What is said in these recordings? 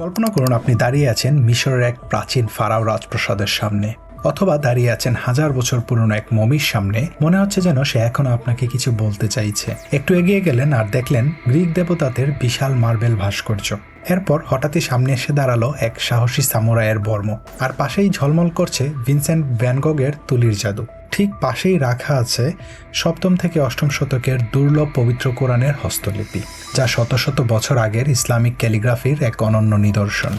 কল্পনা করুন আপনি দাঁড়িয়ে আছেন মিশরের এক প্রাচীন ফারাও রাজপ্রাসাদের সামনে, অথবা দাঁড়িয়ে আছেন হাজার বছর পুরনো এক মমির সামনে। মনে হচ্ছে যেন সে এখনও আপনাকে কিছু বলতে চাইছে। একটু এগিয়ে গেলেন আর দেখলেন গ্রিক দেবতাদের বিশাল মার্বেল ভাস্কর্য। এরপর হঠাৎই সামনে এসে দাঁড়াল এক সাহসী সামুরাইয়ের বর্ম। আর পাশেই ঝলমল করছে ভিনসেন্ট ভ্যানগগের তুলির জাদু। ঠিক পাশেই রাখা আছে সপ্তম থেকে অষ্টম শতকের দুর্লভ পবিত্র কোরআনের হস্তলিপি, যা শত শত বছর আগের ইসলামিক ক্যালিগ্রাফির এক অনন্য নিদর্শন।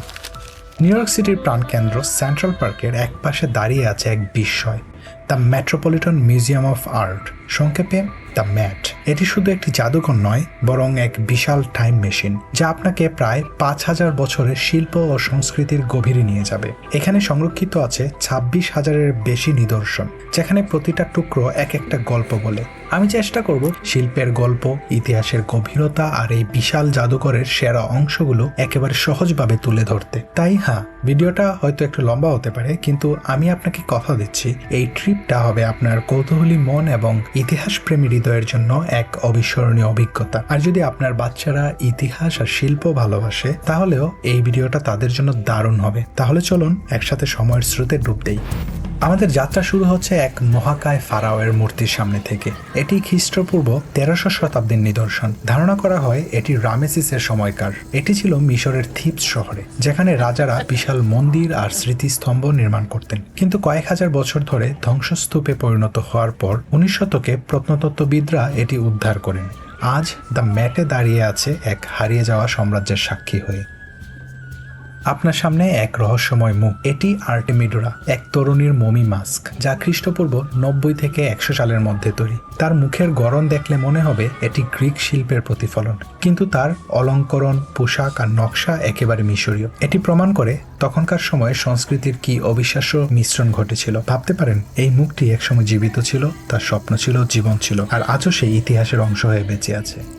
নিউ ইয়র্ক সিটির প্রাণকেন্দ্র সেন্ট্রাল পার্কের এক পাশে দাঁড়িয়ে আছে এক বিস্ময়, the metropolitan museum of art. সংক্ষেপে দ্য ম্যাট। এটি শুধু একটি জাদুঘর নয়, বরং এক বিশাল টাইম মেশিন, যা আপনাকে প্রায় পাঁচ হাজার বছরের শিল্প ও সংস্কৃতির গভীরে নিয়ে যাবে। এখানে সংরক্ষিত আছে ছাব্বিশ হাজারের বেশি নিদর্শন, যেখানে প্রতিটা টুকরো এক একটা গল্প বলে। আমি চেষ্টা করব শিল্পের গল্প, ইতিহাসের গভীরতা আর এই বিশাল জাদুঘরের সেরা অংশগুলো একেবারে সহজভাবে তুলে ধরতে। তাই হ্যাঁ ভিডিওটা হয়তো একটু লম্বা হতে পারে, কিন্তু আমি আপনাকে কথা দিচ্ছি, এই ট্রিপটা হবে আপনার কৌতূহলী মন এবং ইতিহাস প্রেমী হৃদয়ের জন্য এক অবিস্মরণীয় অভিজ্ঞতা। আর যদি আপনার বাচ্চারা ইতিহাস আর শিল্প ভালোবাসে, তাহলেও এই ভিডিওটা তাদের জন্য দারুণ হবে। তাহলে চলুন একসাথে সময়ের স্রোতে ডুব দেই। আমাদের যাত্রা শুরু হচ্ছে এক মহাকায় ফারাওয়ের মূর্তির সামনে থেকে। এটি খ্রিস্টপূর্ব তেরোশো শতাব্দীর নিদর্শন। ধারণা করা হয় এটি রামেসিসের সময়কার। এটি ছিল মিশরের থিপস শহরে, যেখানে রাজারা বিশাল মন্দির আর স্মৃতিস্তম্ভ নির্মাণ করতেন। কিন্তু কয়েক হাজার বছর ধরে ধ্বংসস্তূপে পরিণত হওয়ার পর উনিশ শতকে প্রত্নতত্ত্ববিদরা এটি উদ্ধার করেন। আজ দ্য ম্যাটে দাঁড়িয়ে আছে এক হারিয়ে যাওয়া সাম্রাজ্যের সাক্ষী হয়ে। আপনার সামনে এক রহস্যময় মুখ। এটি আর্টেমিডোরা, এক তরুণীর মমি মাস্ক, যা খ্রিস্টপূর্ব নব্বই থেকে একশো সালের মধ্যে তৈরি। তার মুখের গড়ন দেখলে মনে হবে এটি গ্রিক শিল্পের প্রতিফলন, কিন্তু তার অলঙ্করণ, পোশাক আর নকশা একেবারে মিশরীয়। এটি প্রমাণ করে তখনকার সময়ে সংস্কৃতির কি অবিশ্বাস্য মিশ্রণ ঘটেছিল। ভাবতে পারেন, এই মুখটি একসময় জীবিত ছিল, তার স্বপ্ন ছিল, জীবন ছিল, আর আজও সেই ইতিহাসের অংশ হয়ে বেঁচে আছে।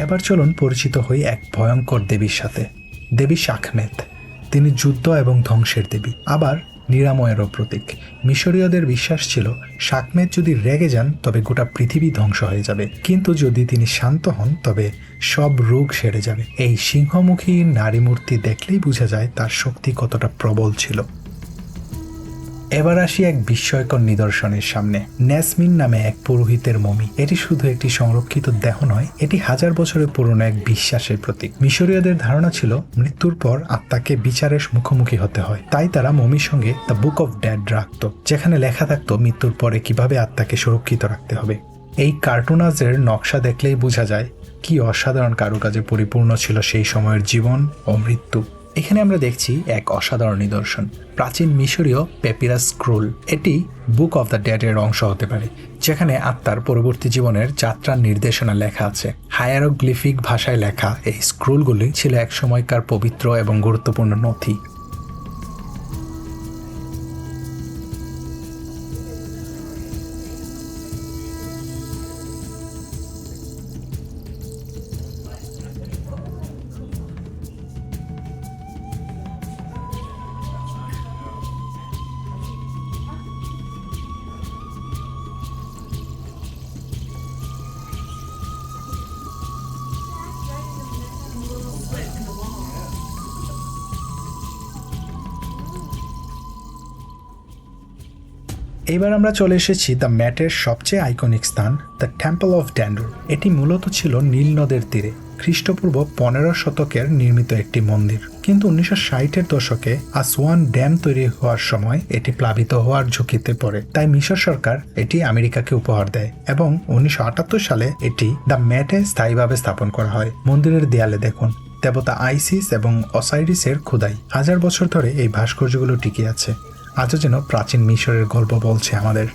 এবার চলুন পরিচিত হই এক ভয়ঙ্কর দেবীর সাথে। দেবী শাখমেত। তিনি যুদ্ধ এবং ধ্বংসের দেবী, আবার নিরাময়েরও প্রতীক। মিশরীয়দের বিশ্বাস ছিল শাকমেদ যদি রেগে যান, তবে গোটা পৃথিবী ধ্বংস হয়ে যাবে। কিন্তু যদি তিনি শান্ত হন, তবে সব রোগ সেরে যাবে। এই সিংহমুখী নারী মূর্তি দেখলেই বোঝা যায় তার শক্তি কতটা প্রবল ছিল। এবার আসি এক বিস্ময়কর নিদর্শনের সামনে। ন্যাসমিন নামে এক পুরোহিতের মমি। এটি শুধু একটি সংরক্ষিত দেহ নয়, এটি হাজার বছরের পুরনো এক বিশ্বাসের প্রতীক। মিশরীয়দের ধারণা ছিল, মৃত্যুর পর আত্মাকে বিচারের মুখোমুখি হতে হয়। তাই তারা মমির সঙ্গে দ্য বুক অফ ড্যাড রাখত, যেখানে লেখা থাকতো, মৃত্যুর পরে কীভাবে আত্মাকে সুরক্ষিত রাখতে হবে। এই কার্টুনাজের নকশা দেখলেই বোঝা যায়, কি অসাধারণ কারুকাজে পরিপূর্ণ ছিল সেই সময়ের জীবন ও মৃত্যু। এখানে আমরা দেখছি এক অসাধারণ নিদর্শন, প্রাচীন মিশরীয় পেপিরাস স্ক্রুল এটি বুক অফ দ্য ডেড এর অংশ হতে পারে, যেখানে আত্মার পরবর্তী জীবনের যাত্রার নির্দেশনা লেখা আছে। হায়ারোগ্লিফিক ভাষায় লেখা এই স্ক্রুলগুলি ছিল এক সময়কার পবিত্র এবং গুরুত্বপূর্ণ নথি। এবার আমরা চলে এসেছি দ্য ম্যাটের সবচেয়ে আইকনিক স্থান দ্য টেম্পল অফ ড্যান্ডুর এটি মূলত ছিল নীল নদের তীরে, খ্রিস্টপূর্ব পনেরো শতকের নির্মিত একটি মন্দির। কিন্তু উনিশশো ষাটের দশকে আসওয়ান ড্যাম তৈরি হওয়ার সময় এটি প্লাবিত হওয়ার ঝুঁকিতে পড়ে। তাই মিশর সরকার এটি আমেরিকাকে উপহার দেয় এবং উনিশশো আটাত্তর সালে এটি দ্য ম্যাটে স্থায়ীভাবে স্থাপন করা হয়। মন্দিরের দেয়ালে দেখুন, দেবতা আইসিস এবং অসাইরিসের খোদাই। হাজার বছর ধরে এই ভাস্কর্যগুলো টিকে আছে। আজও যেন প্রাচীন মিশরের গল্প বলছে আমাদের।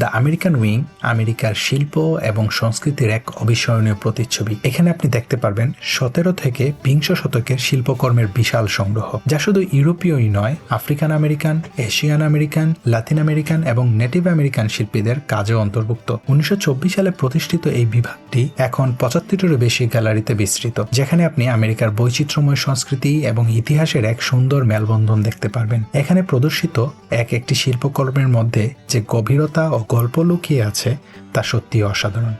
দ্য আমেরিকান উইং, আমেরিকার শিল্প এবং সংস্কৃতির এক অবিস্মরণীয় প্রতিচ্ছবি। এখানে আপনি দেখতে পারবেন সতেরো থেকে বিংশ শতকের শিল্পকর্মের বিশাল সংগ্রহ, যা শুধু ইউরোপীয়ই নয়, African American, Asian American, Latin American এবং নেটিভ আমেরিকান শিল্পীদের কাজেও অন্তর্ভুক্ত। উনিশশো চব্বিশ সালে প্রতিষ্ঠিত এই বিভাগটি এখন পঁচাত্তরেরও বেশি গ্যালারিতে বিস্তৃত, যেখানে আপনি আমেরিকার বৈচিত্র্যময় সংস্কৃতি এবং ইতিহাসের এক সুন্দর মেলবন্ধন দেখতে পারবেন। এখানে প্রদর্শিত এক একটি শিল্পকর্মের মধ্যে যে গভীরতা ও গল্প লুকিয়ে আছে তা সত্যি অসাধারণ।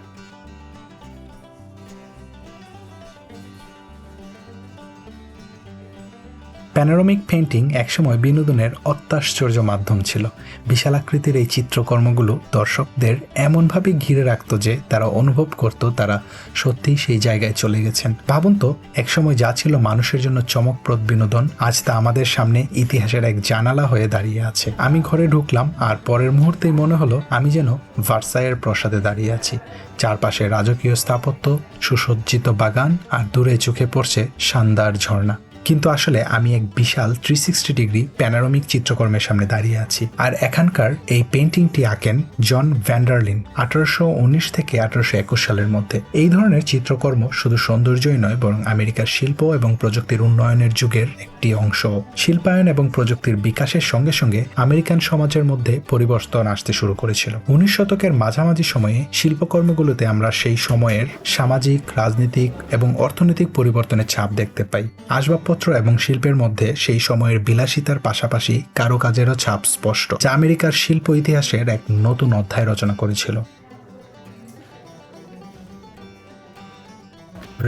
প্যানোরামিক পেন্টিং একসময় বিনোদনের অত্যাশ্চর্য মাধ্যম ছিল। বিশালাকৃতির এই চিত্রকর্মগুলো দর্শকদের এমনভাবে ঘিরে রাখত যে তারা অনুভব করত তারা সত্যিই সেই জায়গায় চলে গেছেন। ভাবুন তো, একসময় যা ছিল মানুষের জন্য চমকপ্রদ বিনোদন, আজ তা আমাদের সামনে ইতিহাসের এক জানালা হয়ে দাঁড়িয়ে আছে। আমি ঘরে ঢুকলাম আর পরের মুহূর্তেই মনে হলো আমি যেন ভার্সাইয়ের প্রসাদে দাঁড়িয়ে আছি। চারপাশে রাজকীয় স্থাপত্য, সুসজ্জিত বাগান আর দূরে চোখে পড়ছে শানদার ঝর্ণা। কিন্তু আসলে আমি এক বিশাল থ্রি সিক্সটি ডিগ্রি প্যানারোমিক চিত্রকর্মের সামনে দাঁড়িয়ে আছি। আর এখানকার এই পেন্টিংটি আঁকেন জন ভ্যান্ডারলিন, আঠারোশো উনিশ থেকে আঠারোশো একুশ সালের মধ্যে। এই ধরনের চিত্রকর্ম শুধু সৌন্দর্যই নয়, বরং আমেরিকার শিল্প এবং প্রযুক্তির উন্নয়নের যুগের একটি অংশ। শিল্পায়ন এবং প্রযুক্তির বিকাশের সঙ্গে সঙ্গে আমেরিকান সমাজের মধ্যে পরিবর্তন আসতে শুরু করেছিল। উনিশ শতকের মাঝামাঝি সময়ে শিল্পকর্মগুলোতে আমরা সেই সময়ের সামাজিক, রাজনৈতিক এবং অর্থনৈতিক পরিবর্তনের ছাপ দেখতে পাই। আসবাবপত্র এবং শিল্পের মধ্যে সেই সময়ের বিলাসিতার পাশাপাশি কারও কাজেরও ছাপ স্পষ্ট, যা আমেরিকার শিল্প ইতিহাসের এক নতুন অধ্যায় রচনা করেছিল।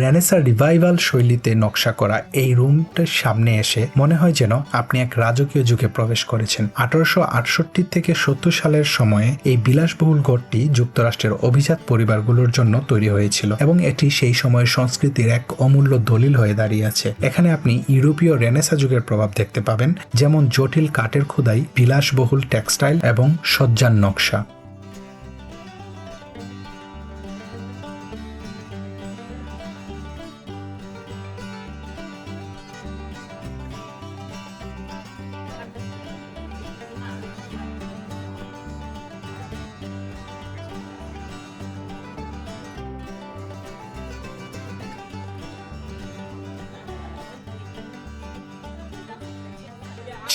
রেনেসার রিভাইভাল শৈলীতে নকশা করা এই রুমটার সামনে এসে মনে হয় যেন আপনি এক রাজকীয় যুগে প্রবেশ করেছেন। আঠারোশো আটষট্টি থেকে সত্তর সালের সময়ে এই বিলাসবহুল ঘরটি যুক্তরাষ্ট্রের অভিজাত পরিবারগুলোর জন্য তৈরি হয়েছিল এবং এটি সেই সময়ের সংস্কৃতির এক অমূল্য দলিল হয়ে দাঁড়িয়ে আছে। এখানে আপনি ইউরোপীয় রেনেসা যুগের প্রভাব দেখতে পাবেন, যেমন জটিল কাঠের খোদাই বিলাসবহুল টেক্সটাইল এবং সজ্জার নকশা।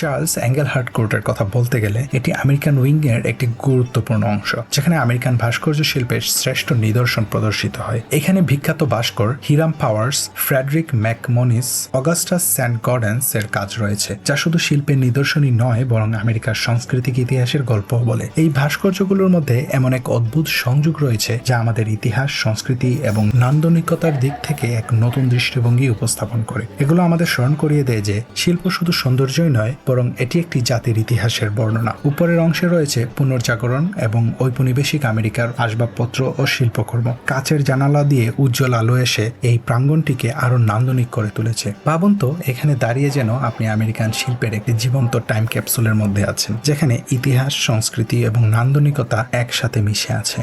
চার্লস অ্যাঙ্গেলহার্ট কোর্টের কথা বলতে গেলে, এটি আমেরিকান উইং এর একটি গুরুত্বপূর্ণ অংশ, যেখানে আমেরিকান ভাস্কর্য শিল্পের শ্রেষ্ঠ নিদর্শন প্রদর্শিত হয়। এখানে বিখ্যাত ভাস্কর Hiram Powers, Frederick MacMonnies, Augustus Saint Gaudens এর কাজ রয়েছে, যা শুধু শিল্পের নিদর্শনই নয়, বরং আমেরিকার সাংস্কৃতিক ইতিহাসের গল্প বলে। এই ভাস্কর্যগুলোর মধ্যে এমন এক অদ্ভুত সংযোগ রয়েছে, যা আমাদের ইতিহাস, সংস্কৃতি এবং নান্দনিকতার দিক থেকে এক নতুন দৃষ্টিভঙ্গি উপস্থাপন করে। এগুলো আমাদের স্মরণ করিয়ে দেয় যে, শিল্প শুধু সৌন্দর্যই নয় বরং এটি একটি জাতির ইতিহাসের বর্ণনা। উপরের অংশে রয়েছে পুনর্জাগরণ এবং ঔপনিবেশিক আমেরিকার আসবাবপত্র ও শিল্পকর্ম। কাচের জানালা দিয়ে উজ্জ্বল আলো এসে এই প্রাঙ্গণটিকে আরও নান্দনিক করে তুলেছে। ভাবুন তো এখানে দাঁড়িয়ে যেন আপনি আমেরিকান শিল্পের একটি জীবন্ত টাইম ক্যাপসুলের মধ্যে আছেন, যেখানে ইতিহাস, সংস্কৃতি এবং নান্দনিকতা একসাথে মিশে আছে।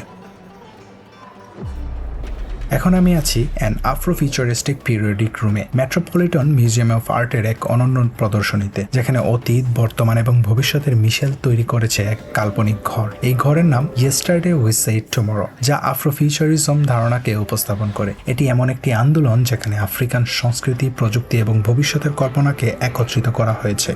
এখন আমি আছি অ্যান আফ্রো ফিউচারিস্টিক পিরিয়ডিক রুমে মেট্রোপলিটন মিউজিয়াম অফ আর্টের এক অনন্য প্রদর্শনীতে, যেখানে অতীত, বর্তমান এবং ভবিষ্যতের মিশেল তৈরি করেছে এক কাল্পনিক ঘর। এই ঘরের নাম ইয়েস্টারডে উইথ সাইড টুমোরো যা আফ্রো ফিউচারিজম ধারণাকে উপস্থাপন করে। এটি এমন একটি আন্দোলন যেখানে আফ্রিকান সংস্কৃতি, প্রযুক্তি এবং ভবিষ্যতের কল্পনাকে একত্রিত করা হয়েছে।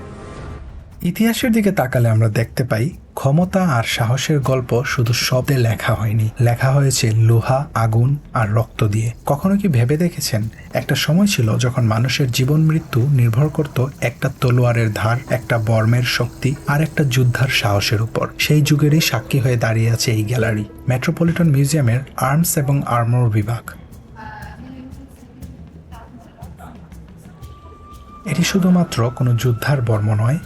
ইতিহাসের দিকে তাকালে আমরা দেখতে পাই, ক্ষমতা আর সাহসের গল্প শুধু শব্দে লেখা হয়নি। লেখা হয়েছে লোহা, আগুন আর রক্ত দিয়ে। কখনো কি ভেবে দেখেছেন? একটা সময় ছিল যখন মানুষের জীবন মৃত্যু নির্ভর করত একটা তলোয়ারের ধার, একটা বর্মের শক্তি আর একটা যুদ্ধার সাহসের উপর। সেই যুগেরই সাক্ষী হয়ে দাঁড়িয়ে আছে এই গ্যালারি, মেট্রোপলিটন মিউজিয়ামের আর্মস এবং আর্মর বিভাগ। এটি শুধুমাত্র কোনো যুদ্ধার বর্ম নয়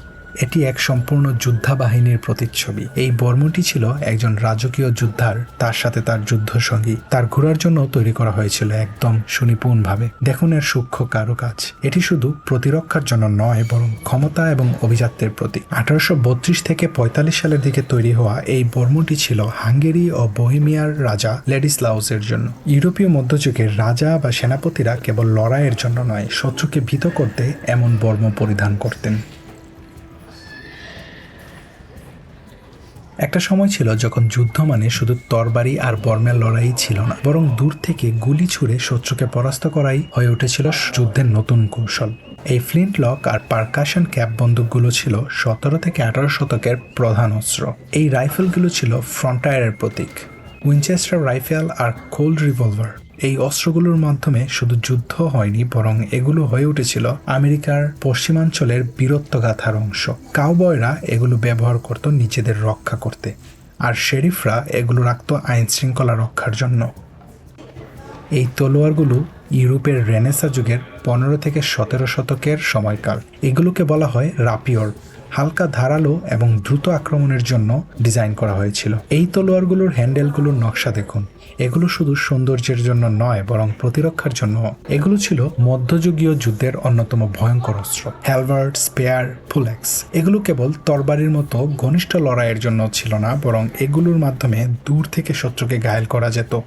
এটি এক সম্পূর্ণ যোদ্ধা বাহিনীর প্রতিচ্ছবি। এই বর্মটি ছিল একজন রাজকীয় যোদ্ধার, তার সাথে তার যুদ্ধ সঙ্গী তার ঘোরার জন্য তৈরি করা হয়েছিল একদম সুনিপুণভাবে। দেখুন এর সূক্ষ্ম কারুকাজ। এটি শুধু প্রতিরক্ষার জন্য নয়, বরং ক্ষমতা এবং অভিজাত্যের প্রতি আঠারোশো বত্রিশ থেকে পঁয়তাল্লিশ সালের দিকে তৈরি হওয়া এই বর্মটি ছিল হাঙ্গেরি ও বহিমিয়ার রাজা লেডিস লেডিসলাউসের জন্য। ইউরোপীয় মধ্যযুগের রাজা বা সেনাপতিরা কেবল লড়াইয়ের জন্য নয়, শত্রুকে ভীত করতে এমন বর্ম পরিধান করতেন। একটা সময় ছিল যখন যুদ্ধ মানে শুধু তরবারি আর বর্মের লড়াই ছিল না, বরং দূর থেকে গুলি ছুড়ে শত্রুকে পরাস্ত করাই হয়ে উঠেছিল যুদ্ধের নতুন কৌশল। এই ফ্লিন্ট লক আর পারকাশন ক্যাপ বন্দুকগুলো ছিল সতেরো থেকে আঠারো শতকের প্রধান অস্ত্র। এই রাইফেলগুলো ছিল ফ্রন্টায়ারের প্রতীক। উইনচেস্টার রাইফেল আর কোল্ড রিভলভার। এই অস্ত্রগুলোর মাধ্যমে শুধু যুদ্ধ হয়নি, বরং এগুলো হয়ে উঠেছিল আমেরিকার পশ্চিমাঞ্চলের বীরত্বগাথার অংশ। কাউবয়রা এগুলো ব্যবহার করত নিজেদের রক্ষা করতে, আর শেরিফরা এগুলো রাখত আইন শৃঙ্খলা রক্ষার জন্য। এই তলোয়ারগুলো ইউরোপের রেনেসা যুগের পনেরো থেকে সতেরো শতকের সময়কাল। এগুলোকে বলা হয় রাপিয়র হালকা ধারালো এবং দ্রুত আক্রমণের জন্য ডিজাইন করা হয়েছিল। এই তলোয়ারগুলোর হ্যান্ডেলগুলোর নকশা দেখুন। এগুলো শুধু সৌন্দর্যের জন্য নয়, বরং প্রতিরক্ষার জন্য। এগুলো ছিল মধ্যযুগীয় যুদ্ধের অন্যতম ভয়ঙ্কর অস্ত্র। হ্যালভার্ড স্পেয়ার ফুলেক্স এগুলো কেবল তরবারির মতো ঘনিষ্ঠ লড়াইয়ের জন্য ছিল না, বরং এগুলোর মাধ্যমে দূর থেকে শত্রুকে ঘায়েল করা যেত।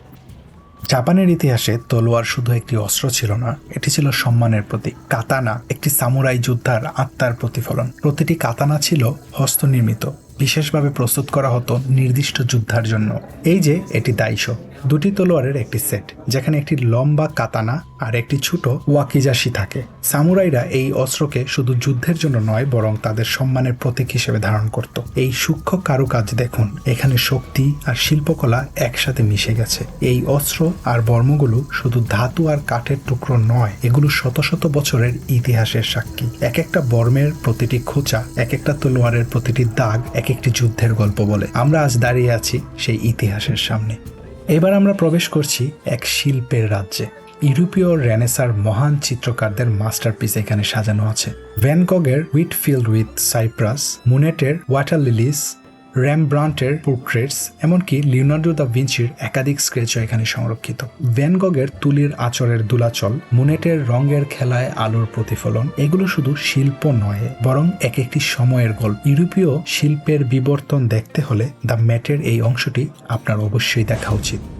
জাপানের ইতিহাসে তলোয়ার শুধু একটি অস্ত্র ছিল না, এটি ছিল সম্মানের প্রতীক। কাতানা, একটি সামুরাই যোদ্ধার আত্মার প্রতিফলন। প্রতিটি কাতানা ছিল হস্তনির্মিত। বিশেষভাবে প্রস্তুত করা হতো নির্দিষ্ট যুদ্ধার জন্য। এই যে, এটি দাইশো দুটি তলোয়ারের একটি সেট, যেখানে একটি লম্বা কাতানা আর একটি ছোট ওয়াকিজাসি থাকে। সামুরাইরা এই অস্ত্রকে শুধু যুদ্ধের জন্য নয়, বরং তাদের সম্মানের প্রতীক হিসেবে ধারণ করত। এই সূক্ষ্ম কারুকাজ দেখুন, এখানে শক্তি আর শিল্পকলা একসাথে মিশে গেছে। এই অস্ত্র আর বর্মগুলো শুধু ধাতু আর কাঠের টুকরো নয়, এগুলো শত শত বছরের ইতিহাসের সাক্ষী। এক একটা বর্মের প্রতিটি খোঁচা, এক একটা তলোয়ারের প্রতিটি দাগ, এক একটি যুদ্ধের গল্প বলে। আমরা আজ দাঁড়িয়ে আছি সেই ইতিহাসের সামনে। এবার আমরা প্রবেশ করছি এক শিল্পের রাজ্যে। ইউরোপীয় রেনেসার মহান চিত্রকারদের মাস্টারপিস এখানে সাজানো আছে। ভ্যানকগের উইটফিল্ড উইথ সাইপ্রাস, মুনেটের, ওয়াটার লিলিস র্যামব্রান্টের পোর্ট্রেটস এমনকি লিওনার্ডো দ্য ভিঞ্চির একাধিক স্কেচও এখানে সংরক্ষিত। ভ্যানগগের তুলির আচরের দুলাচল মুনেটের রঙের খেলায় আলোর প্রতিফলন, এগুলো শুধু শিল্প নয়, বরং এক একটি সময়ের গল্প। ইউরোপীয় শিল্পের বিবর্তন দেখতে হলে দ্য ম্যাটের এই অংশটি আপনার অবশ্যই দেখা উচিত।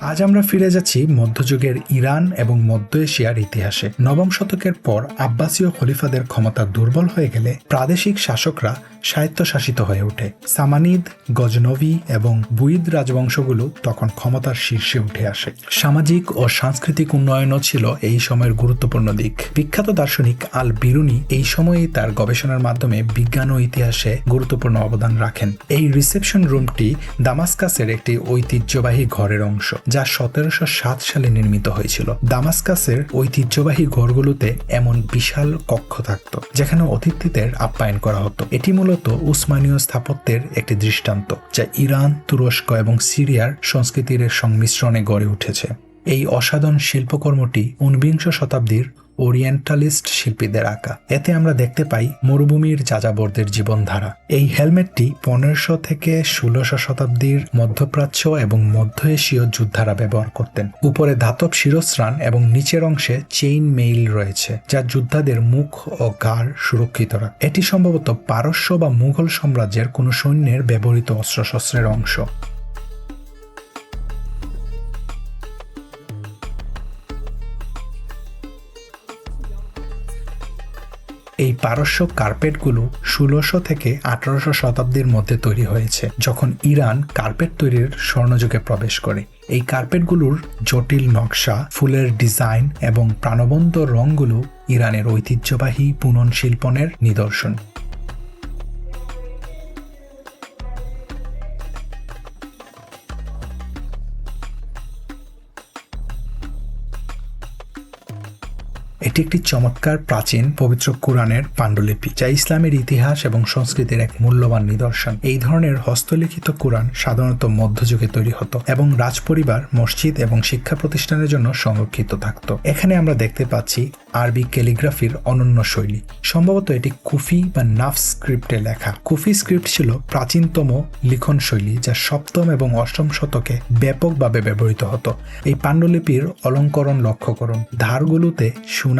আজ আমরা ফিরে যাচ্ছি মধ্যযুগের ইরান এবং মধ্য এশিয়ার ইতিহাসে। নবম শতকের পর আব্বাসীয় খলিফাদের ক্ষমতা দুর্বল হয়ে গেলে প্রাদেশিক শাসকরা স্বায়ত্তশাসিত হয়ে ওঠে। সামানিদ, গজনবী এবং বুইদ রাজবংশগুলো তখন ক্ষমতার শীর্ষে উঠে আসে। সামাজিক ও সাংস্কৃতিক উন্নয়নও ছিল এই সময়ের গুরুত্বপূর্ণ দিক। বিখ্যাত দার্শনিক আল বিরুনি এই সময়েই তার গবেষণার মাধ্যমে বিজ্ঞান ও ইতিহাসে গুরুত্বপূর্ণ অবদান রাখেন। এই রিসেপশন রুমটি দামাস্কাসের একটি ঐতিহ্যবাহী ঘরের অংশ। যা সতেরোশো সাত সালে নির্মিত হয়েছিল। দামাস্কাসের ঐতিহ্যবাহী ঘরগুলোতে এমন বিশাল কক্ষ থাকত, যেখানে অতিথিদের আপ্যায়ন করা হতো। এটি মূলত উসমানীয় স্থাপত্যের একটি দৃষ্টান্ত, যা ইরান, তুরস্ক এবং সিরিয়ার সংস্কৃতির সংমিশ্রণে গড়ে উঠেছে। এই অসাধারণ শিল্পকর্মটি ঊনবিংশ শতাব্দীর ওরিয়েন্টালিস্ট শিল্পীদের আঁকা। এতে আমরা দেখতে পাই মরুভূমির যাযাবরদের জীবনধারা। এই হেলমেটটি পনেরোশো থেকে ষোলোশো শতাব্দীর মধ্যপ্রাচ্য এবং মধ্য এশীয় যোদ্ধারা ব্যবহার করতেন। উপরে ধাতব শিরস্রান এবং নিচের অংশে চেইন মেইল রয়েছে, যা যোদ্ধাদের মুখ ও গাড় সুরক্ষিত রাখে। এটি সম্ভবত পারস্য বা মুঘল সাম্রাজ্যের কোনো সৈন্যের ব্যবহৃত অস্ত্রশস্ত্রের অংশ। এই পারস্য কার্পেটগুলো ষোলোশো থেকে আঠারোশো শতাব্দীর মধ্যে তৈরি হয়েছে, যখন ইরান কার্পেট তৈরির স্বর্ণযুগে প্রবেশ করে। এই কার্পেটগুলোর জটিল নকশা, ফুলের ডিজাইন এবং প্রাণবন্ত রঙগুলো ইরানের ঐতিহ্যবাহী পুনন শিল্পনের নিদর্শন। এটি একটি চমৎকার প্রাচীন পবিত্র কোরআনের পাণ্ডুলিপি, যা ইসলামের ইতিহাস এবং সংস্কৃতির এক মূল্যবান নিদর্শন। এই ধরনের হস্তলিখিত কোরআন সাধারণত মধ্যযুগে তৈরি হতো এবং রাজপরিবার, মসজিদ এবং শিক্ষা প্রতিষ্ঠানের জন্য সংরক্ষিত থাকত। এখানে আমরা দেখতে পাচ্ছি আরবি ক্যালিগ্রাফির অনন্য শৈলী। সম্ভবত এটি কুফি বা নাফ স্ক্রিপ্টে লেখা। কুফি স্ক্রিপ্ট ছিল প্রাচীনতম লিখন শৈলী, যা সপ্তম এবং অষ্টম শতকে ব্যাপকভাবে ব্যবহৃত হতো। এই পাণ্ডুলিপির অলঙ্করণ লক্ষ্য করুন। ধারগুলোতে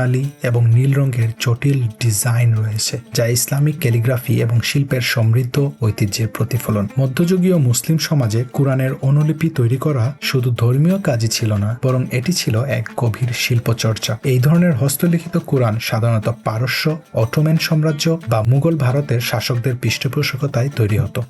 সোনালী এবং নীল রঙের জটিল ডিজাইন রয়েছে, যা ইসলামিক ক্যালিগ্রাফি এবং শিল্পের সমৃদ্ধ ঐতিহ্যের প্রতিফলন। মধ্যযুগীয় মুসলিম সমাজে কোরআনের অনুলিপি তৈরি করা শুধু ধর্মীয় কাজই ছিল না, বরং এটি ছিল এক গভীর শিল্পচর্চা। এই ধরনের হস্তলিখিত কোরআন সাধারণত পারস্য, অটোম্যান সাম্রাজ্য বা মুঘল ভারতের শাসকদের পৃষ্ঠপোষকতায় তৈরি হতো।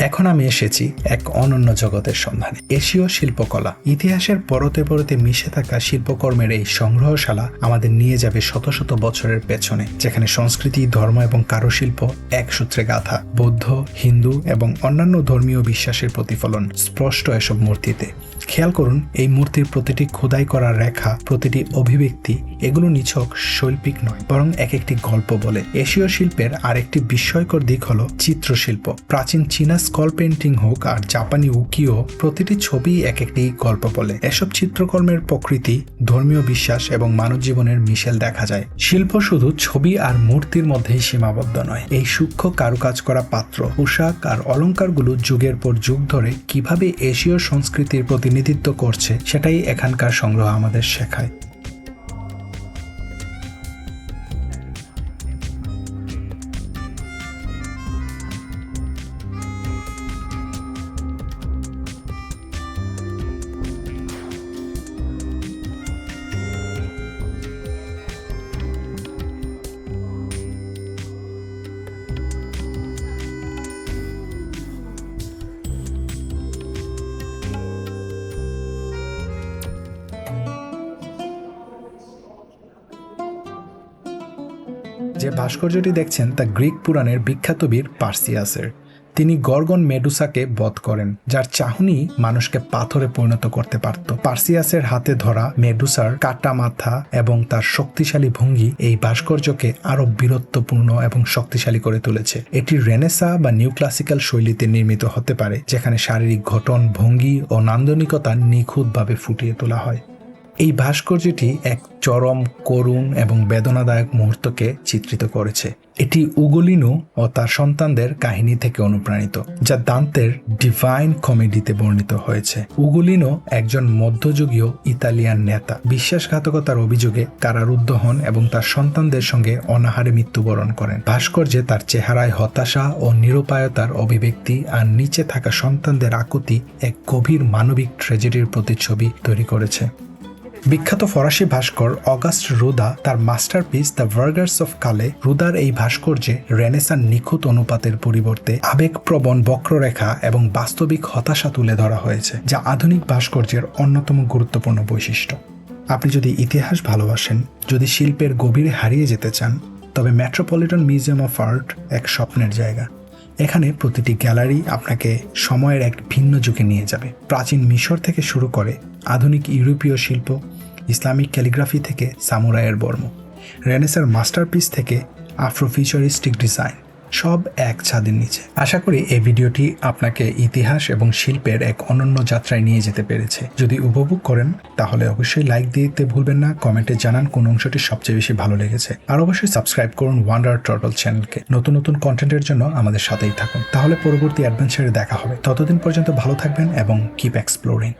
এখন আমি এসেছি এক অনন্য জগতের সন্ধানে। এশীয় শিল্পকলা, ইতিহাসের পরতে পরতে মিশে থাকা শিল্পকর্মের এই সংগ্রহশালা আমাদের নিয়ে যাবে শত শত বছরের পেছনে, যেখানে সংস্কৃতি, ধর্ম এবং কারুশিল্প এক সূত্রে গাথা। বৌদ্ধ, হিন্দু এবং অন্যান্য ধর্মীয় বিশ্বাসের প্রতিফলন স্পষ্ট এসব মূর্তিতে। খেয়াল করুন, এই মূর্তির প্রতিটি খোদাই করা রেখা, প্রতিটি অভিব্যক্তি এগুলো নিছক শৈল্পিক নয়, বরং এক একটি গল্প বলে। এশীয় শিল্পের আরেকটি বিস্ময়কর দিক হলো চিত্রশিল্প। প্রাচীন চীনা স্কল পেন্টিং হোক আর জাপানি উকিও প্রতিটি ছবি এক একটি গল্প বলে। এসব চিত্রকর্মের প্রকৃতি, ধর্মীয় বিশ্বাস এবং মানব জীবনের মিশেল দেখা যায়। শিল্প শুধু ছবি আর মূর্তির মধ্যেই সীমাবদ্ধ নয়। এই সূক্ষ্ম কারুকাজ করা পাত্র, পোশাক আর অলংকারগুলো যুগের পর যুগ ধরে কীভাবে এশীয় সংস্কৃতির প্রতিনিধিত্ব করছে, সেটাই এখানকার সংগ্রহ আমাদের শেখায়। ভাস্কর্যটি দেখছেন তা গ্রিক পুরাণের বিখ্যাত বীর পার্সিয়াসের। তিনি গর্গন মেডুসাকে বধ করেন, যার চাহনি মানুষকে পাথরে পরিণত করতে পারত। পার্সিয়াসের হাতে ধরা মেডুসার কাটা মাথা এবং তার শক্তিশালী ভঙ্গি এই ভাস্কর্যকে আরও বীরত্বপূর্ণ এবং শক্তিশালী করে তুলেছে। এটি রেনেসা বা নিউ ক্লাসিক্যাল শৈলীতে নির্মিত হতে পারে, যেখানে শারীরিক ঘটন ভঙ্গি ও নান্দনিকতা নিখুঁতভাবে ফুটিয়ে তোলা হয়। এই ভাস্কর্যটি এক চরম করুণ এবং বেদনাদায়ক মুহূর্তকে চিত্রিত করেছে। এটি উগলিনো ও তার সন্তানদের কাহিনী থেকে অনুপ্রাণিত, যা দান্তের ডিভাইন কমেডিতে বর্ণিত হয়েছে। উগুলিনো একজন মধ্যযুগীয় ইতালিয়ান নেতা। বিশ্বাসঘাতকতার অভিযোগে কারারুদ্ধ হন এবং তার সন্তানদের সঙ্গে অনাহারে মৃত্যুবরণ করেন। ভাস্কর্যে তার চেহারায় হতাশা ও নিরুপায়তার অভিব্যক্তি আর নিচে থাকা সন্তানদের আকুতি এক গভীর মানবিক ট্রেজেডির প্রতিচ্ছবি তৈরি করেছে। বিখ্যাত ফরাসি ভাস্কর অগাস্ট রুদা তার মাস্টারপিস দ্য ভার্গার্স অফ কালে। রুদার এই ভাস্কর্যে রেনেসার নিখুঁত অনুপাতের পরিবর্তে আবেগপ্রবণ বক্ররেখা এবং বাস্তবিক হতাশা তুলে ধরা হয়েছে, যা আধুনিক ভাস্কর্যের অন্যতম গুরুত্বপূর্ণ বৈশিষ্ট্য। আপনি যদি ইতিহাস ভালোবাসেন, যদি শিল্পের গভীরে হারিয়ে যেতে চান, তবে মেট্রোপলিটন মিউজিয়াম অফ আর্ট এক স্বপ্নের জায়গা। এখানে প্রতিটি গ্যালারি আপনাকে সময়ের এক ভিন্ন যুগে নিয়ে যাবে। প্রাচীন মিশর থেকে শুরু করে আধুনিক ইউরোপীয় শিল্প, ইসলামিক ক্যালিগ্রাফি থেকে সামুরায়ের বর্ম, রেনেসার মাস্টারপিস থেকে আফ্রোফিউচারিস্টিক ডিজাইন সব এক ছাদের নিচে। আশা করি এই ভিডিওটি আপনাকে ইতিহাস এবং শিল্পের এক অনন্য যাত্রায় নিয়ে যেতে পেরেছে। যদি উপভোগ করেন, তাহলে অবশ্যই লাইক দিতে ভুলবেন না, কমেন্টে জানান কোন অংশটি সবচেয়ে বেশি ভালো লেগেছে। আর অবশ্যই সাবস্ক্রাইব করুন ওয়ান্ডার টর্টল চ্যানেলকে নতুন নতুন কন্টেন্টের জন্য আমাদের সাথেই থাকুন। তাহলে পরবর্তী অ্যাডভেঞ্চারে দেখা হবে। ততদিন পর্যন্ত ভালো থাকবেন এবং কিপ এক্সপ্লোরিং